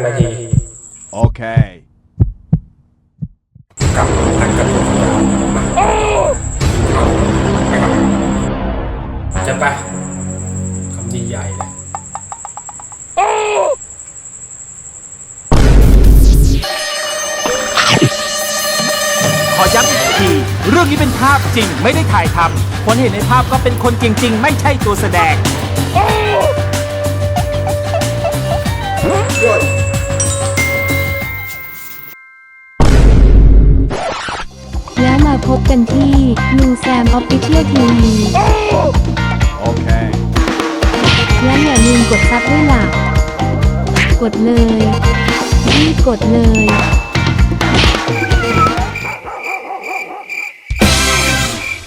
5 นาที โอเคกับนักกระโดดจะไปคำดีใหญ่เลยขอย้ำอีกที เรื่องนี้เป็นภาพจริงไม่ได้ถ่ายทำคนเห็นในภาพก็เป็นคนจริง ๆ ไม่ใช่ตัวแสดง Good. แล้วมาพบกันที่ลุงแซมออฟฟิเชียลทีวี Okay. และอย่าลืมกดซับด้วยล่ะ กดเลยรีบกดเลย